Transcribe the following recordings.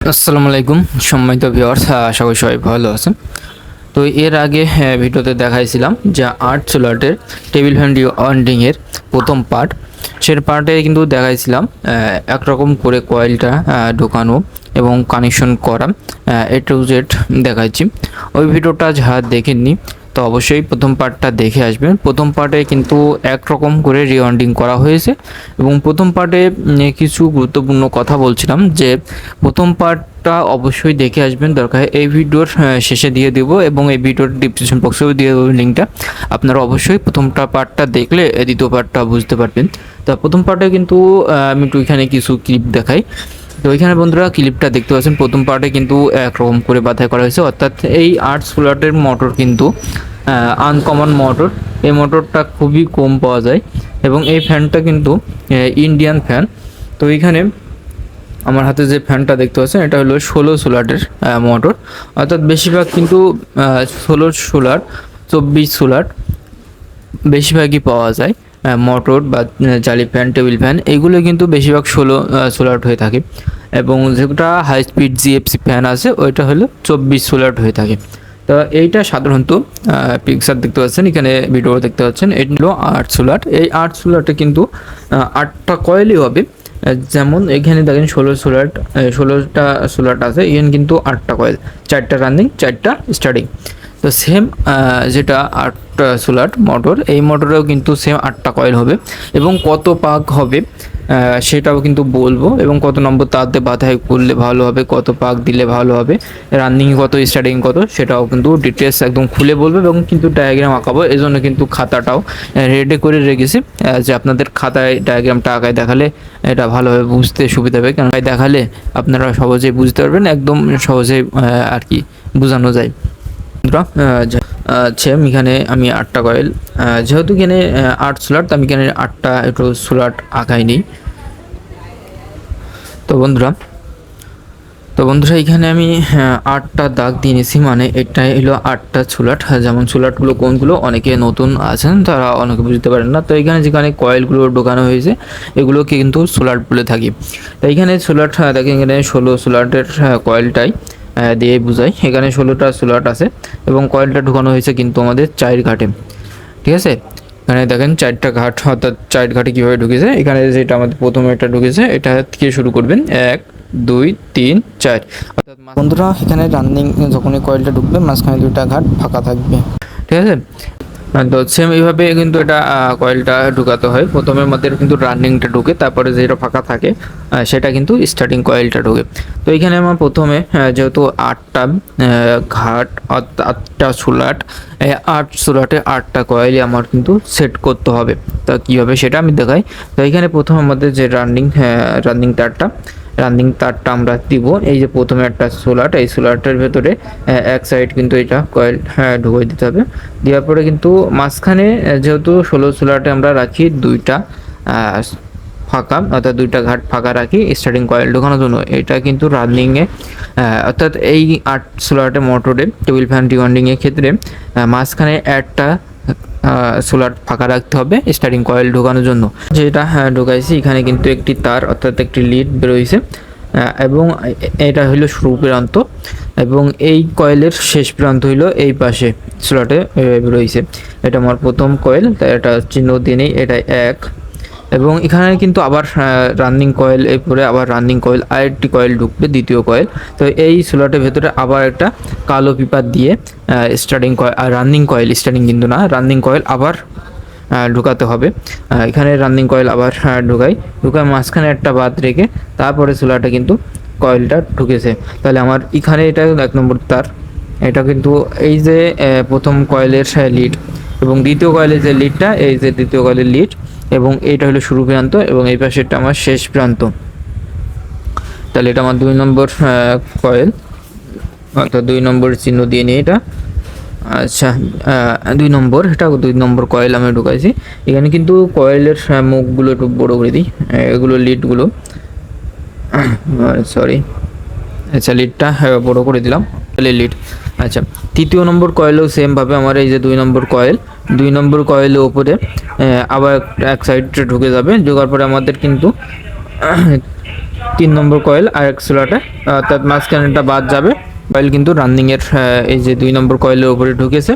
আসসালামু আলাইকুম, সম্মানিত ভিউয়ার্স আশা করি সবাই ভালো আছেন। তো এর আগে ভিডিওতে দেখাইছিলাম যে আর্ট সোলার্টের টেবিল ফ্যান ওয়ান্ডিংয়ের প্রথম পার্ট সে পার্টে কিন্তু দেখাইছিলাম একরকম করে কয়েলটা ঢোকানো এবং কানেকশন করা এ টু জেড দেখাচ্ছি ওই ভিডিওটা যারা দেখেননি তো অবশ্যই প্রথম পার্টটা দেখে আসবেন। প্রথম পার্টে কিন্তু একরকম করে রিওয়ান্ডিং করা হয়েছে এবং প্রথম পার্টে কিছু গুরুত্বপূর্ণ কথা বলছিলাম যে প্রথম পার্টটা অবশ্যই দেখে আসবেন। দরকার এই ভিডিওর শেষে দিয়ে দেবো এবং এই ভিডিওর ডিসক্রিপশন বক্সেও দিয়ে দেবো লিঙ্কটা আপনারা অবশ্যই প্রথমটা পার্টটা দেখলে দ্বিতীয় পার্টটা বুঝতে পারবেন। তা প্রথম পার্টে কিন্তু আমি একটু এখানে কিছু ক্লিপ দেখাই। তো এখানে বন্ধুরা ক্লিপটা দেখতে পাচ্ছেন, প্রথম পার্টে কিন্তু একরকম করে বাধাই করা হয়েছে। অর্থাৎ এই আর্ট স্কুলারের মোটর কিন্তু আনকমন মোটর এই মোটরটা খুবই কম পাওয়া যায় এবং এই ফ্যানটা কিন্তু ইন্ডিয়ান ফ্যান তো এখানে আমার হাতে যে ফ্যানটা দেখতে পাচ্ছেন, এটা হলো ষোলো সোলারের মোটর অর্থাৎ বেশিরভাগ কিন্তু ষোলো সোলার, চব্বিশ সোলার বেশিরভাগই পাওয়া যায় মোটর বা জালি ফ্যান টেবিল ফ্যান এগুলো কিন্তু বেশিরভাগ ষোলো সোলার হয়ে থাকে। এবং যেটা হাই স্পিড জিএফসি ফ্যান আছে, ওইটা হলো চব্বিশ সোলার হয়ে থাকে। তো এইটা সাধারণত পিকচার দেখতে পাচ্ছেন, এখানে ভিডিও দেখতে পাচ্ছেন, এটি হলো আট সোলার এই আট সোলারটা কিন্তু আটটা কয়েলই হবে। যেমন এখানে দেখেন ষোলো সোলার ষোলোটা সোলারটা আছে, এখানে কিন্তু আটটা কয়েল চারটা রানিং চারটা স্টার্টিং তো সেম যেটা আটটা সোলার মোটর, এই মোটরেও কিন্তু সেম আটটা কয়েল হবে এবং কত পাক হবে সেটাও কিন্তু বলব এবং কত নম্বর তাতে বাধাই করলে ভালো হবে, কত পাক দিলে ভালো হবে রানিং কত স্টার্টিং কত, সেটাও কিন্তু ডিটেলস একদম খুলে বলব এবং কিন্তু ডায়াগ্রাম আঁকাবো। এই জন্য কিন্তু খাতাটাও রেডি করে রেখেছি যে আপনাদের খাতায় ডায়াগ্রামটা আঁকায় দেখালে এটা ভালোভাবে বুঝতে সুবিধা হবে। কারণ দেখালে আপনারা সহজেই বুঝতে পারবেন, একদম সহজেই আর কি বোঝানো যায়। বন্ধুরা আচ্ছা এখানে আমি আটটা কয়েল। যেহেতু এখানে আট সোলার, তো আমি এখানে আটটা একটু সোলার আঁকাই নিই। তো বন্ধুরা তো বন্ধুরা, এখানে আমি আটটা দাগ দিয়ে নিয়েছি মানে এটাই হলো আটটা চুলাট যেমন চুলাটগুলো কোনগুলো, অনেকে নতুন আছেন, তারা অনেকে বুঝতে পারেন না। তো এখানে যেখানে কয়েলগুলো ঢোকানো হয়েছে, এগুলোকে কিন্তু সোলার বলে থাকি। তো এখানে সোলার, দেখেন এখানে ষোলো সোলারের কয়েলটাই। দিয়ে বুঝাই। এখানে ষোলোটা স্লট আছে এবং কয়েলটা ঢুকানো হয়েছে কিন্তু আমাদের চায়ের ঘাটে। ঠিক আছে? এখানে দেখেন চারটা ঘাট অর্থাৎ চার ঘাটে কীভাবে ঢুকেছে? এখানে যেটা আমাদের প্রথমে একটা ঢুকেছে এটা থেকে শুরু করবেন। এক দুই তিন চার। অর্থাৎ বন্ধুরা এখানে রানিং যখনই কয়েলটা ঢুকবে মাঝখানে দুইটা ঘাট ফাঁকা থাকবে। ঠিক আছে? তো সেম এইভাবে কিন্তু এটা কয়েলটা ঢুকাতে হয়। প্রথমে আমাদের কিন্তু রানিংটা ঢুকে, তারপরে যেটা ফাঁকা থাকে সেটা কিন্তু স্টার্টিং কয়েলটা ঢুকে। তো এখানে আমার প্রথমে যেহেতু আটটা ঘাট আটটা সুলাট আট সুলাটে আটটা কয়েলই আমার কিন্তু সেট করতে হবে। তা কীভাবে সেটা আমি দেখাই। তো এখানে প্রথম আমাদের যে রানিং রানিং তারটা রানিং তারটা আমরা দিব। এই যে প্রথমে একটা সোলার এই সোলারটার ভেতরে এক সাইড কিন্তু এটা কয়েল হ্যাঁ ঢুকিয়ে দিতে হবে। দেওয়ার পরে কিন্তু মাঝখানে যেহেতু ষোলো সোলারটা আমরা রাখি দুইটা ফাঁকা, অর্থাৎ দুইটা ঘাট ফাঁকা রাখি স্টার্টিং কয়েল ঢোকানোর জন্য। এটা কিন্তু রানিংয়ে অর্থাৎ এই আট সোলারটে মোটরে টেবিল ফ্যান ডিওয়ান্ডিংয়ের ক্ষেত্রে মাঝখানে একটা সোলার ফাঁকা রাখতে হবে স্টার্টিং কয়েল ঢোকানোর জন্য। যেটা হ্যাঁ, ঢোকাইছি এখানে কিন্তু একটি তার অর্থাৎ একটি লিড বেরোইছে। এবং এটা হলো শুরু প্রান্ত এবং এই কয়েলের শেষ প্রান্ত হইল এই পাশে স্লটে রয়েছে এটা আমার প্রথম কয়েল তাই এটা চিহ্ন দিয়ে নেই এটা এক। এবং এখানে কিন্তু আবার রানিং কয়েল এরপরে আবার রানিং কয়েল আরেকটি কয়েল ঢুকবে, দ্বিতীয় কয়েল তো এই সোলাটের ভেতরে আবার একটা কালো পিপার দিয়ে starting coil running coil starting কিন্তু না রানিং কয়েল আবার ঢুকাতে হবে। এখানে রানিং কয়েল আবার ঢুকাই। ঢুকায় মাঝখানে একটা বাদ রেখে তারপরে সোলারটা কিন্তু কয়েলটা ঢুকেছে। তাহলে আমার এখানে এটা এক নম্বর তার। এটা কিন্তু এই যে প্রথম কয়েলের লিড এবং দ্বিতীয় কয়েলের যে লিডটা এই যে দ্বিতীয় কয়েলের লিড এবং এইটা হলো শুরু প্রান্ত এবং এই পাশেরটা আমার শেষ প্রান্ত। তাহলে এটা আমার দুই নম্বর কয়েল। অর্থাৎ দুই নম্বর চিহ্ন দিয়ে নিই এটা। আচ্ছা দুই নম্বর এটা দুই নম্বর কয়েল আমি ঢুকাইছি। এখানে কিন্তু কয়েলের মুখগুলো একটু বড়ো করে দিই। এগুলো লিডগুলো। সরি। আচ্ছা লিডটা বড়ো করে দিলাম। তাহলে লিড। আচ্ছা তৃতীয় নম্বর কয়েলও সেমভাবে আমার এই যে দুই নম্বর কয়েল। দুই নম্বর কয়েলের ওপরে আবার এক সাইডটা ঢুকে যাবে। ঢোকার পরে আমাদের কিন্তু তিন নম্বর কয়েল আর এক স্লটে, অর্থাৎ মাঝখানেটা বাদ যাবে। কয়েল কিন্তু রানিংয়ের এই যে দুই নম্বর কয়েলের ওপরে ঢুকেছে,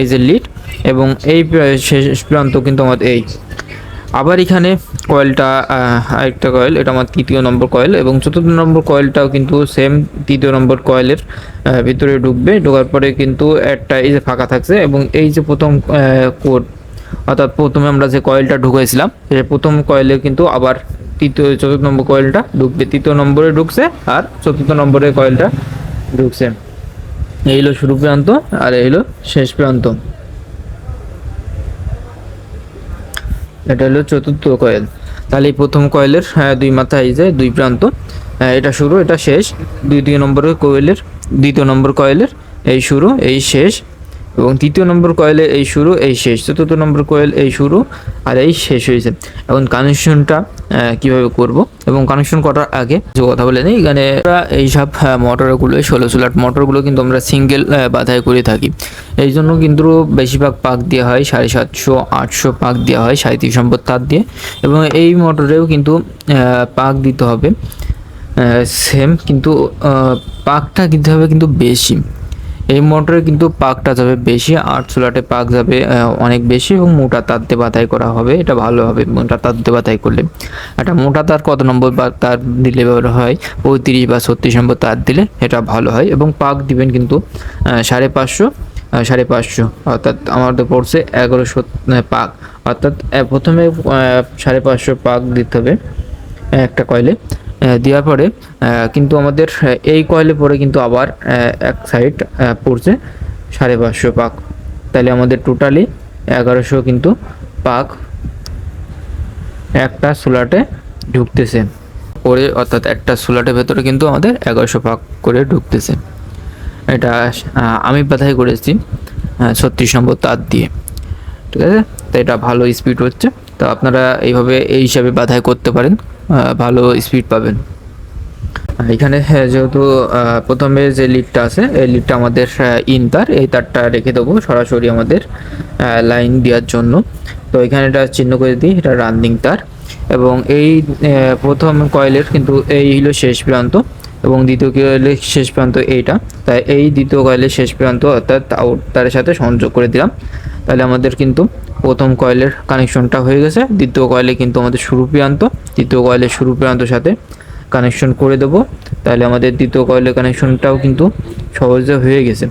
এই যে লিড। এবং এই শেষ প্রান্ত কিন্তু আমাদের এই। আবার এখানে কয়েলটা আরেকটা কয়েল এটা আমার তৃতীয় নম্বর কয়েল এবং চতুর্থ নম্বর কয়েলটাও কিন্তু সেম তৃতীয় নম্বর কয়েলের ভিতরে ঢুকবে। ঢোকার পরে কিন্তু একটা এই যে ফাঁকা থাকছে এবং এই যে প্রথম কোড অর্থাৎ প্রথমে আমরা যে কয়েলটা ঢুকাইছিলাম সে প্রথম কয়েলে কিন্তু আবার তৃতীয়, চতুর্থ নম্বর কয়েলটা ঢুকবে। তৃতীয় নম্বরে ঢুকছে আর চতুর্থ নম্বরের কয়েলটা ঢুকছে। এই হলো শুরু প্রান্ত আর এই হলো শেষ প্রান্ত। এটা হলো চতুর্থ কয়েল। তাহলে এই প্রথম কয়েলের হ্যাঁ, দুই মাথা এই যে দুই প্রান্ত হ্যাঁ, এটা শুরু এটা শেষ। দ্বিতীয় নম্বরের কয়েলের দ্বিতীয় নম্বর কয়েলের এই শুরু এই শেষ। এবং তৃতীয় নম্বর কয়েলে এই শুরু, এই শেষ। চতুর্থ নম্বর কয়েল এই শুরু আর এই শেষ হয়েছে। এখন কানেকশনটা কীভাবে করব? এবং কানেকশন করার আগে যে কথা বলে নিই। এখানে এইসব মোটরগুলো ষোলো সোলার মোটরগুলো কিন্তু আমরা সিঙ্গেল বাধাই করে থাকি। এই জন্য কিন্তু বেশিরভাগ পাক দেওয়া হয়, সাড়ে সাতশো, আটশো পাক দেওয়া হয়, সাঁত্রিশ সম্পদ তার দিয়ে। এবং এই মোটরেও কিন্তু পাক দিতে হবে। সেম কিন্তু পাকটা দিতে হবে কিন্তু বেশি। এই মোটরে কিন্তু পাকটা যাবে বেশি আট সোলাটে পাক যাবে অনেক বেশি এবং মোটা তার দিয়ে বাতাই করা হবে, এটা ভালো হবে, মোটা তার দিয়ে বাতাই করলে। একটা মোটা তার কত নম্বর বা তার দিলে ব্যবহার হয়? পঁয়ত্রিশ বা ছত্রিশ নম্বর তার দিলে এটা ভালো হয় এবং পাক দিবেন কিন্তু সাড়ে পাঁচশো সাড়ে পাঁচশো, অর্থাৎ আমাদের পড়ছে এগারোশো পাক। অর্থাৎ প্রথমে সাড়ে পাঁচশো পাক দিতে হবে, একটা কয়েলে। দেওয়ার পরে কিন্তু আমাদের এই কয়েলে পরে কিন্তু আবার এক সাইড পড়ছে সাড়ে পাঁচশো পাক। তাহলে আমাদের টোটালি এগারোশো কিন্তু পাক একটা সোলাটে ঢুকতেছে। করে অর্থাৎ একটা সোলাটের ভেতরে কিন্তু আমাদের এগারোশো পাক করে ঢুকতেছে। এটা আমি বাধাই করেছি ছত্রিশ নম্বর তার দিয়ে। ঠিক আছে? তো এটা ভালো স্পিড হচ্ছে। তো আপনারা এইভাবে এই হিসাবে বাধাই করতে পারেন। ভালো স্পিড পাবেন। এখানে হ্যাঁ, যেহেতু প্রথমে যে লিডটা আছে এই লিডটা আমাদের ইন তার এই তারটা রেখে দেবো সরাসরি আমাদের লাইন দেওয়ার জন্য। তো এখানে এটা চিহ্ন করে দিই এটা রানিং তার এবং এই প্রথম কয়েলের কিন্তু এই হলো শেষ প্রান্ত এবং দ্বিতীয় কয়েলের শেষ প্রান্ত এইটা। তাই এই দ্বিতীয় কয়েলের শেষ প্রান্ত অর্থাৎ আউট তারের সাথে সংযোগ করে দিলাম। তাহলে আমাদের কিন্তু প্রথম কয়েলের কানেকশনটা হয়ে গেছে। দ্বিতীয় কয়েলে কিন্তু আমাদের শুরু প্রান্ত তৃতীয় কয়েলের শুরু প্রান্তর সাথে কানেকশন করে দেবো। তাহলে আমাদের দ্বিতীয় কয়েলের কানেকশনটাও কিন্তু সহজে হয়ে গেছে।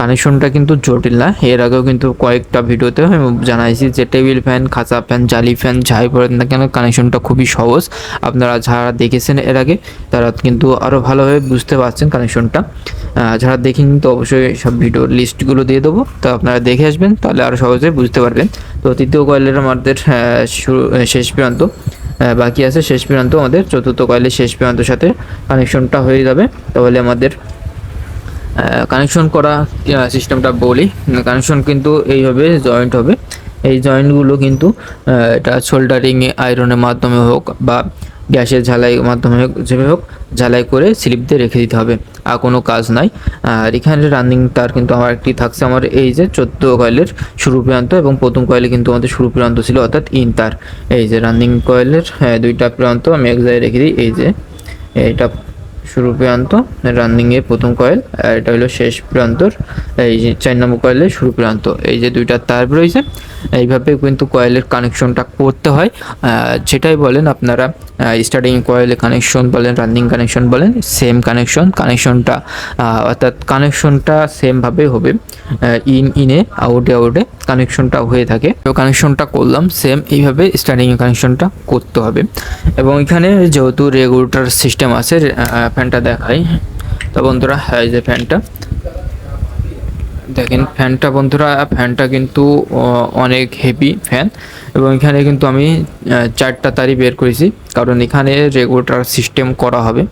কানেকশনটা কিন্তু জটিল না। এর আগেও কিন্তু কয়েকটা ভিডিওতে আমি জানাইছি যে টেবিল ফ্যান, খাঁচা ফ্যান, জালি ফ্যান, যাই পড়েন না কেন কানেকশনটা খুবই সহজ। আপনারা যারা দেখেছেন এর আগে, তারা কিন্তু আরও ভালোভাবে বুঝতে পারছেন কানেকশনটা যারা দেখিনি তো অবশ্যই সব ভিডিও লিস্টগুলো দিয়ে দেবো। তো আপনারা দেখে আসবেন, তাহলে আরও সহজে বুঝতে পারবেন। তো তৃতীয় কয়েলের আমাদের শুরু শেষ প্রান্ত বাকি আছে শেষ প্রান্ত আমাদের। চতুর্থ কয়েলের শেষ প্রান্তের সাথে কানেকশনটা হয়ে যাবে। তাহলে আমাদের কানেকশন করা সিস্টেমটা বলি। কানেকশন কিন্তু এইভাবে জয়েন্ট হবে। এই জয়েন্টগুলো কিন্তু এটা সোল্ডারিং আয়রনের মাধ্যমে হোক বা গ্যাসের ঝালাই মাধ্যমে হোক যেভাবে হোক ঝালাই করে স্লিপ দিয়ে রেখে দিতে হবে। আর কোনো কাজ নাই। আর এখানে রানিং তার কিন্তু আমার একটি থাকছে আমার এই যে চোদ্দ কয়েলের শুরু প্রান্ত এবং প্রথম কয়েলে কিন্তু আমাদের শুরু প্রান্ত ছিল অর্থাৎ ইন তার। এই যে রানিং কয়েলের হ্যাঁ, দুইটা প্রান্ত আমি এক জায়গায় রেখে দিই এই যে এইটা শুরু প্রান্ত রানিং এর প্রথম কয়েল আর এটা হলো শেষ প্রান্তর, এই যে চার নম্বর কয়েলের শুরু প্রান্ত। এই যে দুইটা তার রয়েছে, এইভাবে কিন্তু কয়েলের কানেকশনটা করতে হয়। যেটাই বলেন আপনারা স্টার্টিং কয়েলে কানেকশন বলেন রানিং কানেকশন বলেন সেম কানেকশন কানেকশনটা অর্থাৎ কানেকশনটা সেমভাবে হবে ইন ইনে আউটে আউটে কানেকশনটা হয়ে থাকে। তো কানেকশনটা করলাম সেম এইভাবে স্টার্টিং কানেকশনটা করতে হবে। এবং এখানে যেহেতু রেগুলেটর সিস্টেম আছে ফ্যানটা দেখাই। তো বন্ধুরা হ্যাঁ যে ফ্যানটা। দেখেন, ফ্যানটা বন্ধুরা, ফ্যানটা কিন্তু অনেক হেভি ফ্যান এবং এখানে কিন্তু আমি চারটা তারই বের করেছি। কারণ এখানে রেগুলেটার সিস্টেম করা হবে।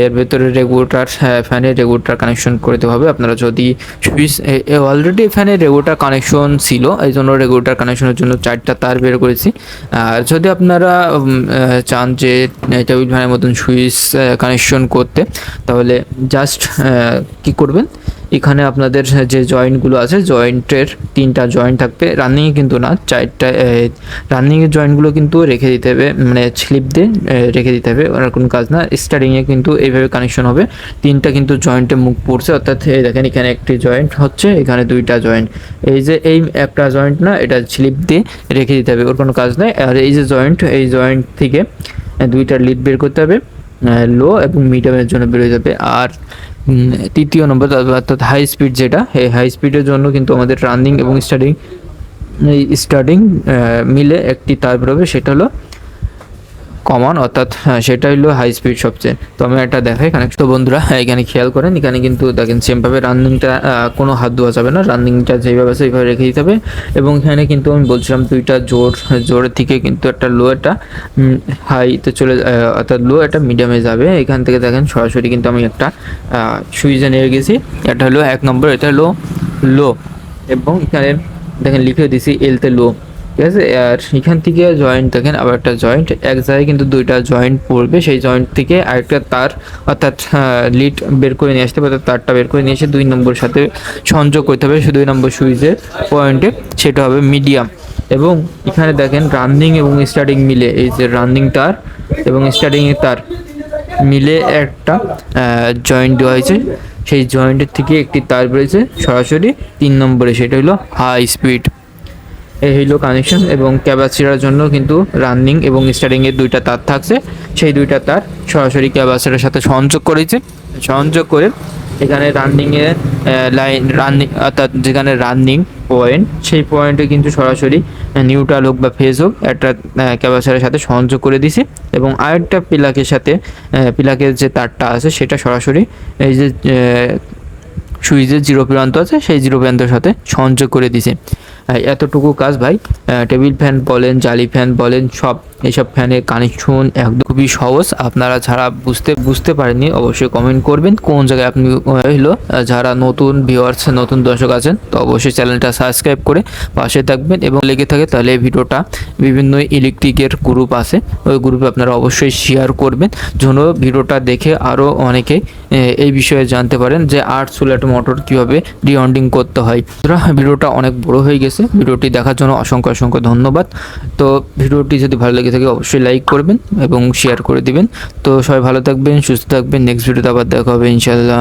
এর ভেতরে রেগুলেটর ফ্যানের রেগুলেটর কানেকশন করতে হবে। আপনারা যদি সুইচ অলরেডি ফ্যানের রেগুলেটর কানেকশন ছিল, এই জন্য রেগুলেটার কানেকশনের জন্য চারটা তার বের করেছি। আর যদি আপনারা চান যে টেবিল ফ্যানের মতন সুইচ কানেকশন করতে, তাহলে জাস্ট কি করবেন? এখানে আপনাদের যে জয়েন্টগুলো আছে, জয়েন্টের তিনটা জয়েন্ট থাকবে। রানিংয়ে কিন্তু না, চারটা রানিংয়ের জয়েন্টগুলো কিন্তু রেখে দিতে হবে মানে স্লিপ দিয়ে রেখে দিতে হবে, ওনার কোনো কাজ না। স্টার্টিংয়ে কিন্তু এইভাবে কানেকশন হবে। তিনটা কিন্তু জয়েন্টে মুখ পড়ছে, অর্থাৎ দেখেন এখানে একটি জয়েন্ট হচ্ছে, এখানে দুইটা জয়েন্ট। এই যে, এই একটা জয়েন্ট না, এটা স্লিপ দিয়ে রেখে দিতে হবে, ওর কোনো কাজ নাই। আর এই যে জয়েন্ট, এই জয়েন্ট থেকে দুইটা লিড বের করতে হবে লো এবং মিডিয়ামের জন্য বেরোয় যাবে। আর তৃতীয় নম্বর, অর্থাৎ হাই স্পিড যেটা, এই হাই স্পিডের জন্য কিন্তু আমাদের রানিং এবং স্টার্টিং স্টার্টিং মিলে একটি তার হবে, সেটা হলো কমন অর্থাৎ হ্যাঁ, সেটা হলো হাই স্পিড সবচেয়ে। তো আমি একটা দেখাই এখানে তো বন্ধুরা এখানে খেয়াল করেন এখানে কিন্তু দেখেন সেমভাবে রানিংটা কোনো হাত ধোয়া যাবে না। রানিংটা যেভাবে আছে সেইভাবে রেখে দিতে হবে। এবং এখানে কিন্তু আমি বলছিলাম দুইটা জোর জোরের থেকে কিন্তু একটা লো একটা হাইতে চলে অর্থাৎ লো একটা মিডিয়ামে যাবে। এখান থেকে দেখেন সরাসরি কিন্তু আমি একটা সুইচে নিয়ে গেছি। এটা হলো এক নম্বর এটা হলো লো এবং এখানে দেখেন লিখে দিছি এলতে লো ঠিক আছে? আর এখান থেকে জয়েন্ট দেখেন, আবার একটা জয়েন্ট এক জায়গায় কিন্তু দুইটা জয়েন্ট পড়বে। সেই জয়েন্ট থেকে আরেকটা তার, অর্থাৎ লিড বের করে নিয়ে আসতে হবে, অর্থাৎ তারটা বের করে নিয়ে এসে দুই নম্বর সাথে সংযোগ করতে হবে। দুই নম্বর সুইচের পয়েন্টে সেটা হবে মিডিয়াম এবং এখানে দেখেন রানিং এবং স্টার্টিং মিলে, এই যে রানিং তার এবং স্টার্টিংয়ের তার মিলে একটা জয়েন্ট দেওয়া হয়েছে। সেই জয়েন্টের থেকে একটি তার বেরোয়েছে, সরাসরি তিন নম্বরে, সেটা হলো হাই স্পিড এই হইল কানেকশন এবং ক্যাপাসিটার জন্য কিন্তু রানিং এবং স্টার্টিং এর দুইটা তার থাকছে। সেই দুইটা তার সরাসরি ক্যাপাসিটার সাথে সংযোগ করেছে। সংযোগ করে এখানে রানিং এ লাইন রানিং অর্থাৎ যেখানে রানিং পয়েন্ট সেই পয়েন্টে কিন্তু সরাসরি নিউট্রাল হোক বা ফেজ হোক, একটা ক্যাপাসিটারের সাথে সংযোগ করে দিছি এবং আরেকটা পিলাকের সাথে পিলাকের যে তারটা আছে সেটা সরাসরি এই যে সুইচের জিরো প্রান্ত আছে, সেই জিরো প্রান্তের সাথে সংযোগ করে দিছে। এতটুকু কাজ ভাই। টেবিল ফ্যান বলেন, জালি ফ্যান বলেন, সব এইসব ফ্যানের কানেকশন একদম খুবই সহজ। আপনারা যারা বুঝতে বুঝতে পারেননি, অবশ্যই কমেন্ট করবেন, কোন জায়গায় আপনি হলো যারা নতুন ভিউয়ার্স নতুন দর্শক আছেন, তো অবশ্যই চ্যানেলটা সাবস্ক্রাইব করে পাশে থাকবেন এবং লেগে থাকে, তাহলে এই ভিডিওটা বিভিন্ন ইলেকট্রিকের গ্রুপ আছে, ওই গ্রুপে আপনারা অবশ্যই শেয়ার করবেন। যেন ভিডিওটা দেখে আরও অনেকে এই বিষয়ে জানতে পারেন যে আর্ট সুলেট মোটর কীভাবে রিওয়ান্ডিং করতে হয়। ভিডিওটা অনেক বড় হয়ে গেছে। ভিডিওটি দেখার জন্য অসংখ্য অসংখ্য ধন্যবাদ। তো ভিডিওটি যদি ভালো লেগে থাকে, অবশ্যই লাইক করবেন এবং শেয়ার করে দিবেন। তো সবাই ভালো থাকবেন, সুস্থ থাকবেন। নেক্সট ভিডিওতে আবার দেখা হবে ইনশাল্লাহ